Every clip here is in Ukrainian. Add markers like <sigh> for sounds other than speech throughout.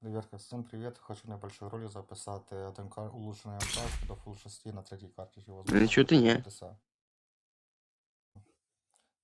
Ребятка, всем привет. Хочу небольшой ролик записать от МК улучшенной МК до Full 6 на третій карті. Чи Ну, чого ти подивитися?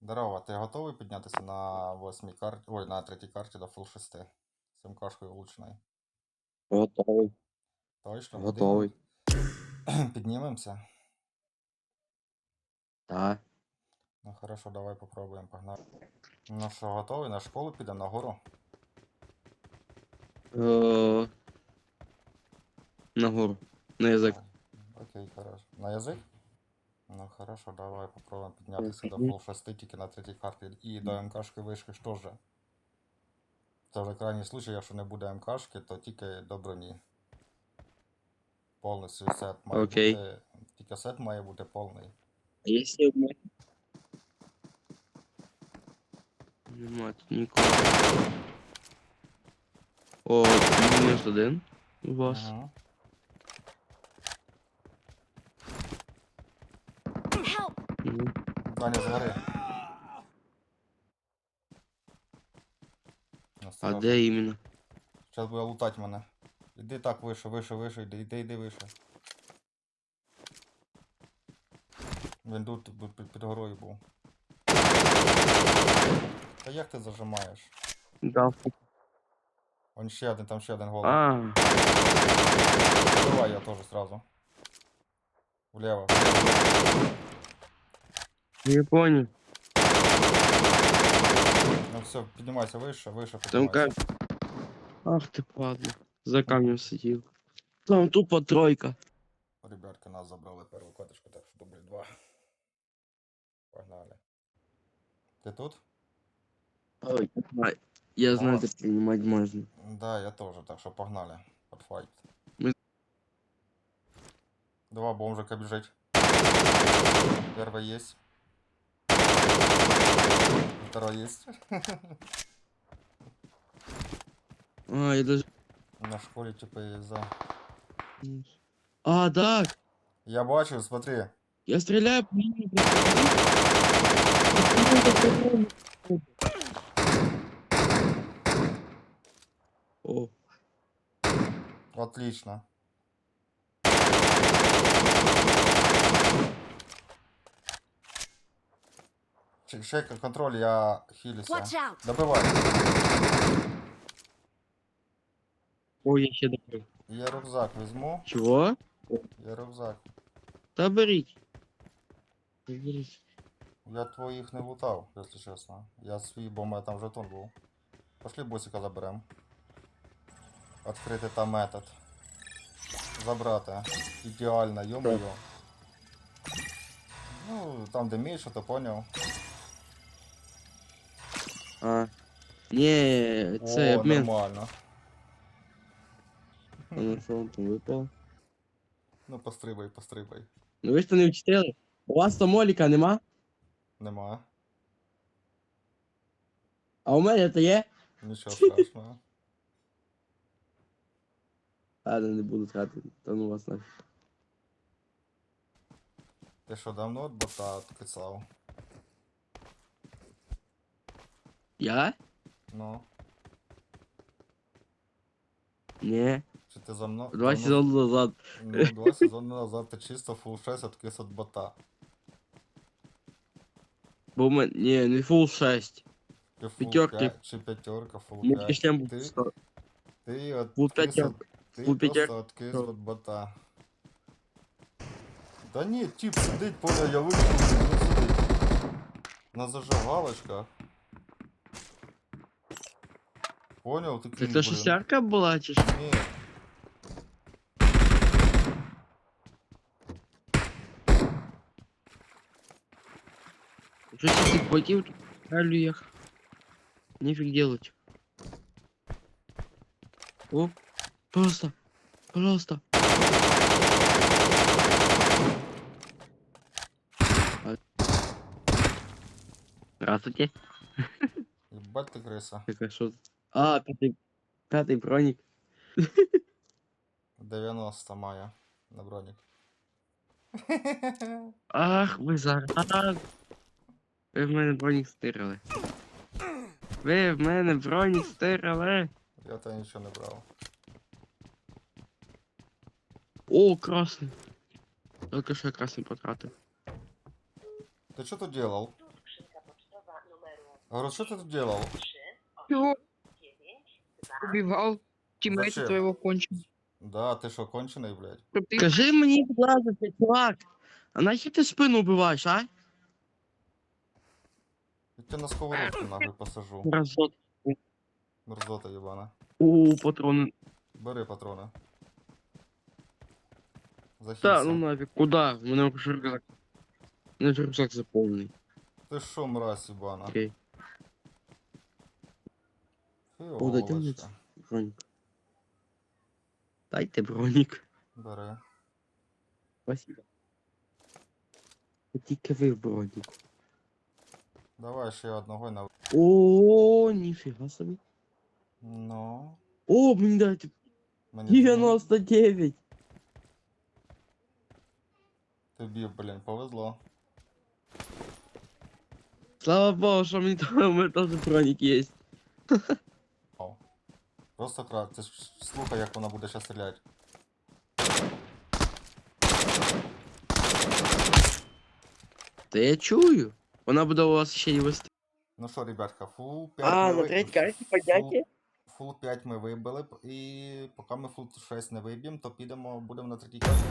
Здорово, ти готовий піднятися на восьмій карті, ой, на третій карті до Full 6 з МКшкою улучшеною? Готовий. Точно? Готовий. Піднімемося? <clears throat> Так. Ну хорошо, давай попробуємо, погнали. Ну що, готовий? На школу підемо на гору? Е, Нагору. На язик. Окей, хорошо. На язик? Ну хорошо, давай попробуємо піднятися до 6 тільки на третій карті. І до МКшки вишки ж теж. Це вже крайній случай, якщо не буде МКшки, то тільки до броні. Повністю сет має Окей. бути. Тільки сет має бути повний. А якщо в мене? Нема тут нікого. О, мінус один у вас. Ну, Даня згори. А де іменно? Зараз буде лутати мене. Іди так вище, вище, вище, іди, іди, іди вище. Він тут бу- під, під горою був. Та як ти зажимаєш? Да. Вон ще один, там ще один голий. А, Давай я теж сразу. Влево. я понял. Ну все, піднімайся вище, вище Там піднімайся. как? Ах ти падла. За камнем сидів. Там тупо тройка. Ребятки, нас забрали першу каточку, так що дубль два. Погнали. Ти тут? Ой, знаю. Я знаю, как принимать можно. Да, я тоже, так что погнали. Под файт. Мы- Два бомжика бежать. Первый есть. Второй есть. <laughs> А, я даже... На школе типа есть, да. А, так. Я бачу, смотри. Я стреляю по О, Отлично. Чек, чек, контроль, я хилюся. Watch out! Добивай. Ой, я ще добив. Я рюкзак візьму. Чого? Я рюкзак. Та беріть. Та беріть. Я твоїх не лутав, якщо чесно. Я свій, бо у мене там жетон був. Пошли босика заберем. Відкрити там метод. Забрати. Ідеально, йо-моє. Ну, там де Міша, то поняв. А. Ні, це О, обмін. нормально. Там випав? Ну, пострибай, пострибай. Ну ви ж то не вчителі. У вас то моліка нема? Нема. А у мене то є? Нічого страшного. Ладно, не буду тратити. Та ну вас нафіг. Ти що, давно от бота відкисав? Я? Ну. Ні. Чи ти за мною? Два сезони назад. Ну, два сезони назад ти чисто фул 6 відкис від бота. Бо у мене. Ні, не фул 6. Чи фул П'ятерки. 5, чи п'ятерка, фул Ми 5. почнемо був Ти, 100. ти от Фул откис п'ятер- от- Ти фул п'ятер- просто откис що? від бота. Да ні, тип сидить, понял, я вийшов, він сидить. На зажигалочках. Понял, Це такий, та блін. шестярка була чи що? Ні. Що ти цих ботів тут реально їх? Нефиг делать. О, просто, пожалуйста. Здравствуйте. Єбать ти криса. Так, а? А, пятый, пятый броник. 90 має на бронік. Ах, ви зараз. Ви в мене бронік стирили. Ви в мене бронік стирили. Я та нічого не брав. О, красний. Тільки що я красний потратив. Ти що тут делал? Говорю, що ти тут делал? Чего убивал тиммейта твоего кончил? Да, ти що, кончений, блядь? Ты Скажи будь ласка, чувак, а нахер ти спину убиваєш, а? Я тебе на сковородку нахуй посажу. Разот. Мерзота єбана. О, патрони. Бери патрони. Та, Захилься. ну нафіг, куда? У мене ж рюкзак. У мене ж рюкзак заповнений. Ти що, мразь єбана? Окей. Фіолочка. дайте мені це. Бронік. Дайте бронік. Бери. Спасибо. Тільки ви в броніку. Давай ще одного на... О, ніфіга собі. Ну... О, мені дайте Мені тобі- 99. Тобі, блін, повезло. Слава Богу, що мені там, у мене теж бронік є. О. Просто крат. Ти ж слухай, як вона буде зараз стріляти. Та я чую. Вона буде у вас ще й вести. Ну що, ребятка, фул 5 А, ми на ви- третій карті фул- Фул 5 ми вибили, і поки ми фул 6 не виб'ємо, то підемо, будемо на третій карті.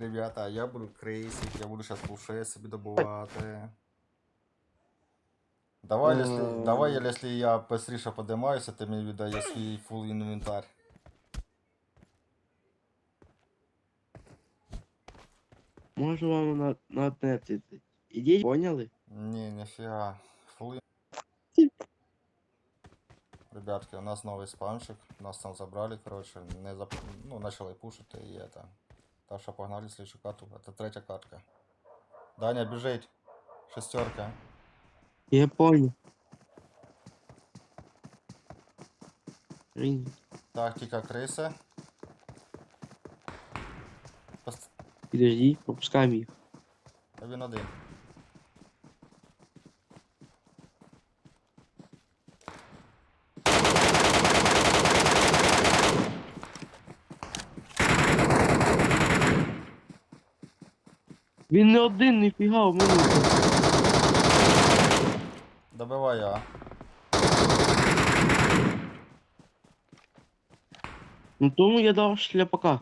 Ребята, я буду крейсик, я буду зараз фул 6 собі добувати. Давай, якщо, Ем. давай, якщо я быстріше подимаюся, ти мені віддаєш свій фул інвентар. Можу вам на, на одне ти- Ідіть, поняли? Ні, ніфіга. Фул Ребятки, у нас новый спамчик, нас там забрали, короче, не зап... ну, начали пушити і это. Так що погнали слідчу карту, это третя картка. Даня, біжить. Шестерка. Я понял. Тактика крыса. Пост... Підожди, пропускаємо їх. А він один. Він не один, ніфіга, у мене. Добивай я. Ну тому я дав шляпака.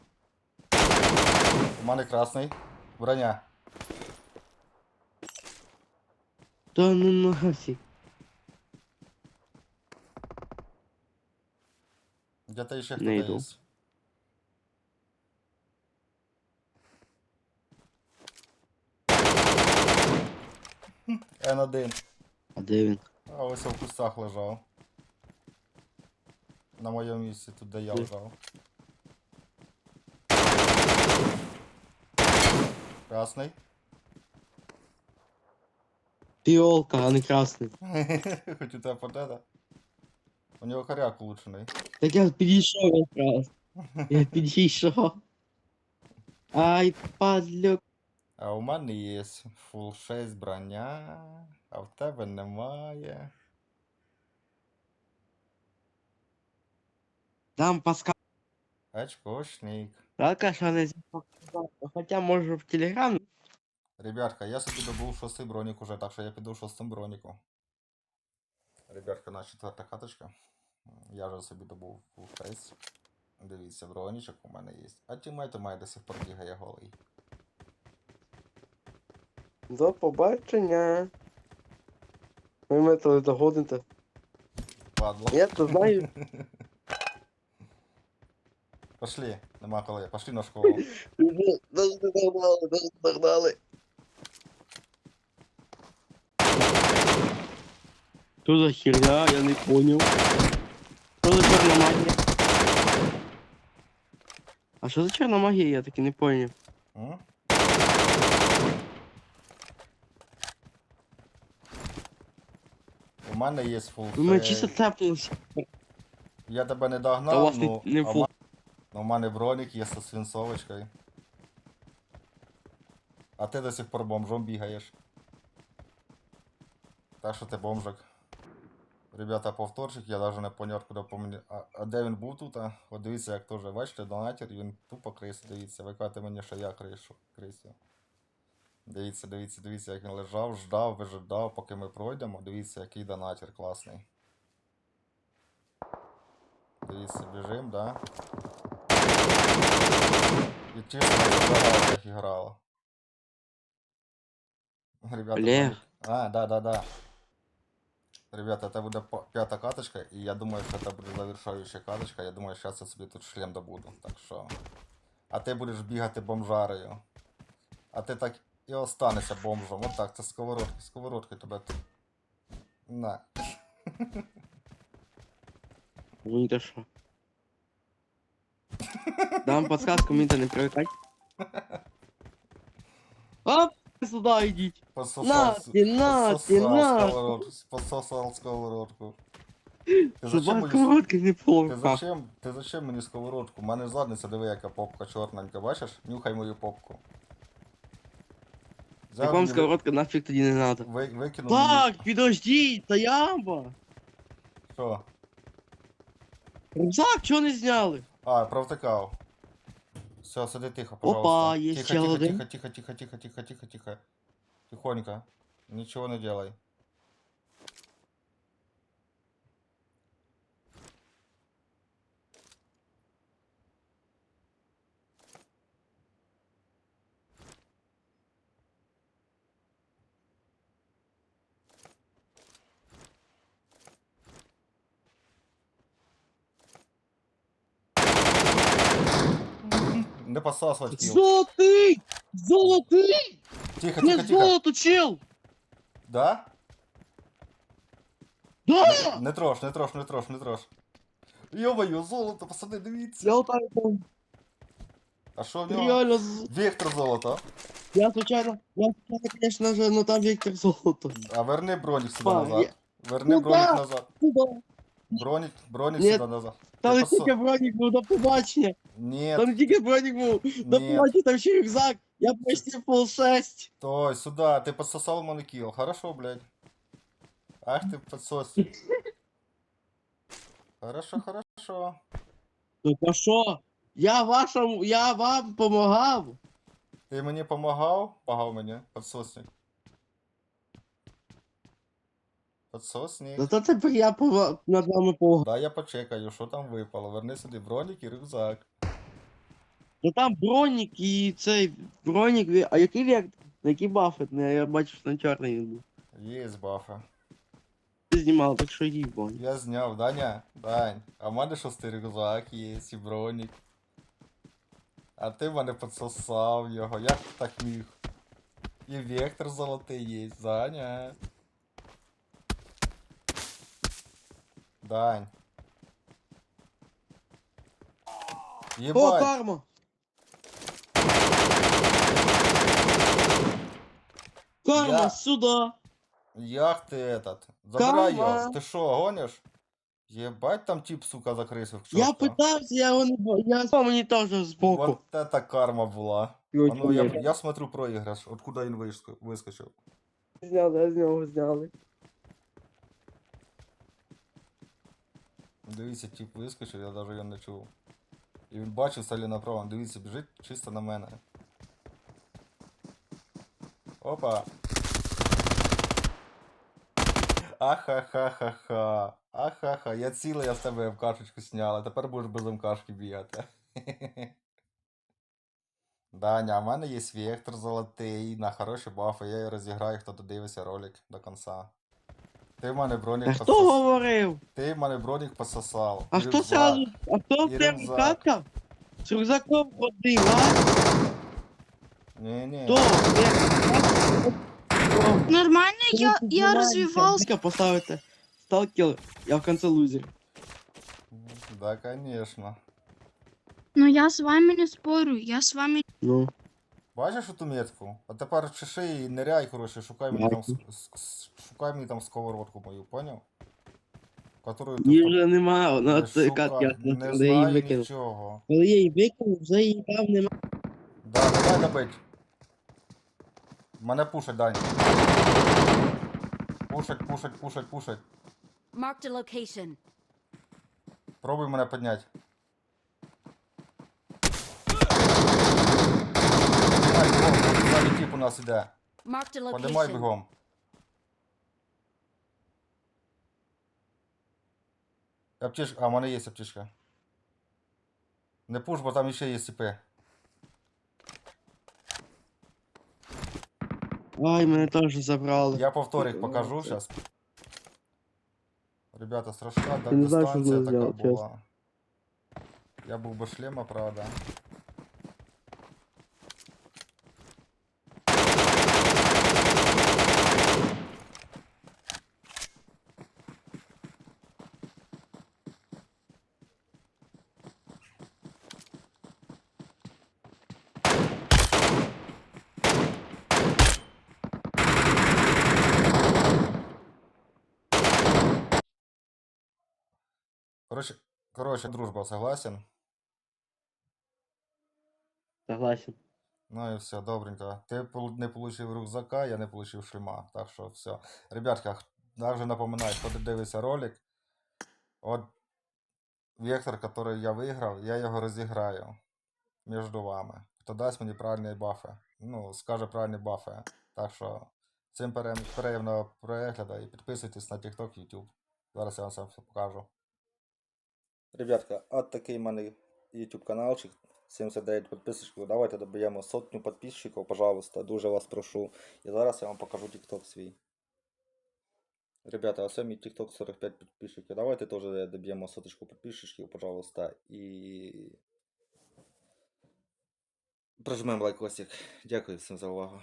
У мене красний. Броня. Та ну нафіг. Где-то ще Не хто-то йду. Н1. А де він? А ось в кустах лежав. На моєму місці, тут де я Де? лежав. Красний. Фіолка, а не красний. <laughs> Хоч у тебе подеда. У нього коряк улучшений. Так я підійшов якраз. Я підійшов. Ай, падлюк. А у мене є фул 6 броня, а в тебе немає. Там паска. Очкошник. Так, що не. Хоча можу в телеграм. Ребятка, я собі добув шостий бронік уже, так що я піду в шостому броніку. Ребятка, на четверта каточка. Я вже собі добув фул фейс. Дивіться, бронічок у мене є. А тімейт у мене до сих пор бігає голий. До побачення. Ви метали догодите. Падло. Я то знаю. Пошли, нема коли. Пошли на школу. Даже не догнали, не догнали. Что за херня? Я не понял. Что за черная магия? А что за черная магия? Я таки не понял. М? Мене є фул У меня фейс. чисто тапнулось. Я тебе не Та догнав, вас ну, не- а фул. ма- ну, у мене бронік є зі свинцовочкою. А ти до сих пор бомжом бігаєш. Так що ти бомжик. Ребята, повторчик, я навіть не поняв, куди по. А, а де він був тут? А? От дивіться, як теж, бачите, донатір, він тупо крис, дивіться. Ви кажете мені, що я кришу, крисю. Дивіться, дивіться, дивіться, як він лежав, ждав, вижидав, поки ми пройдемо. Дивіться, який донатір класний. Дивіться, біжим, да? І чесно, забирав, як і. Ребята, Олег. А, да, да, да. Ребята, це буде п'ята каточка, і я думаю, що це буде завершаюча каточка. Я думаю, зараз я собі тут шлем добуду. Так що. А ти будеш бігати бомжарою. А ти так і останешся бомжом. От так, це сковородки, сковородки тебе тут. На. Ну это что? Дам подсказку, мне не привыкать. Оп, сюда идите. Пососав, Нате, нате, пососав нате. сковородку, пососав сковородку. Ти зачем, Собака мені, короткая ти, зачем, ти зачем мені сковородку? У мене задниця, диви, яка попка чорненька, бачиш? Нюхай мою попку. Взяв Так вам мені ви- сковородка нафиг тоді не надо. ви, викинув мені- Так, подожди, Таямба. Що? Рюкзак чого не зняли? А, провтикав. Все, сиди тихо, Опа, пожалуйста. є тихо, ще тихо, один. тихо, тихо, тихо, тихо, тихо, тихо, тихо. Тихонько. Ничего не делай. Не посасывать килл. Золотий! Золотий! Тихо, Не тихо, тихо. золото, чел! Да? Да! Не трош, не трош, не трош, не трош. Йо-моє, золото, пацани, дивіться. Я отак, там, А що в нього? реально, з- Вектор золото. я случайно, я случайно, конечно же, но там Віктор золото. А верни бронік сюди Па, назад. Верни Ну бронік да. назад. Куда? Бронік, бронік Ні. сюди назад. Там не тільки бронік був, до побачення. Ні, Там не тільки бронік був, до Ні. побачення, там ще рюкзак. Я почти пол шесть. Той, сюда, ты подсосал монокил. Хорошо, блядь. Ах ты подсосик. Хорошо, хорошо. Ну та що? Я вашому, я вам помагав. Ти мені помагав? Помагав мені, подсосник. Подсосник. Зато тепер я пова- над вами помагав. Да, я почекаю, що там випало. Верни сюди бронік і рюкзак. Ну там бронік і цей бронік, а який вектор? На який бафет? Не, я бачу, що на чорний він був. Є бафа. Ти знімав, так що їй бронь. Я зняв, Даня, Дань. А в мене шостий рюкзак є, і бронік. А ти мене подсосав його, як ти так міг? І вектор золотий є, Даня. Дань. О, Єбать, карма! Карма, Я- сюда! як ти этот? Забирай Карма. його. Ти що, гониш? Єбать там тип, сука, закрисив. Я питався, я його не бо- я мені теж збоку. Вот это карма була. А ну, я, я смотрю проіграш, откуда він виск- вискочив. Зняли, з нього зняли. Дивіться, тип вискочив, я навіть його не чув. І він бачив сталі направо, дивіться, біжить чисто на мене. Опа. Ахахахаха. Ахаха, я цілий, я з тебе МКшечку сняла, тепер будеш без МКшки бігати. <laughs> Даня, а в мене є вектор золотий на хороші бафи, я її розіграю, хто додивиться ролик до кінця. Ти в мене бронік А хто посос- говорив? Ти в мене бронік пососав. А І хто рюкзак. сразу? А хто І в перший рюкзак. катка? З рюкзаком ходив, а? Ні-ні. Хто? Нормально, я, я развивался. Дико поставите. Сталкер, я в конце лузер. Да, конечно. Но я с вами не спорю, я с вами... Ну. Бачиш ту метку? А тепер чеши і ниряй, коротше, шукай мені там шукай мені там сковородку мою, поняв? Которую ти Її вже нема, вона це шукай, я Не коли її знаю викинув. нічого. Коли я її викинув, вже її там нема. Да, давай добить. Мене пушать, Дань. Пушать, пушать, пушать, пушать. Marked a location. Пробуй мене підняти. Бігом, тип у нас іде. Подимай бігом. Аптечка, а, в мене є аптечка. Не пуш, бо там ще є сіпи. Ай, мене теж забрали. Я повторик покажу зараз. Ребята, страшна що дистанція така була. Я був без шлема, правда. Короче, короче, дружба, согласен? Согласен. Ну и все, добренько. Ты пол- не получив рюкзака, я не получив шлема. Так що все. Ребятка, х- также напоминаю, хто дивиться ролик. От вектор, який я виграв, я його розіграю між вами. Хто дасть мені правильні бафи. Ну, скаже правильні бафи. Так що всім пере- приємного перегляду і підписуйтесь на TikTok, YouTube. Зараз я вам все покажу. Ребятка, от такий в мене YouTube каналчик. 79 підписчиків. Давайте доб'ємо сотню підписчиків, пожалуйста. Дуже вас прошу. І зараз я вам покажу TikTok свій. Ребята, ось мій TikTok 45 підписчиків. Давайте теж доб'ємо соточку підписчиків, пожалуйста. І. Прожмемо лайкосик. Дякую всім за увагу.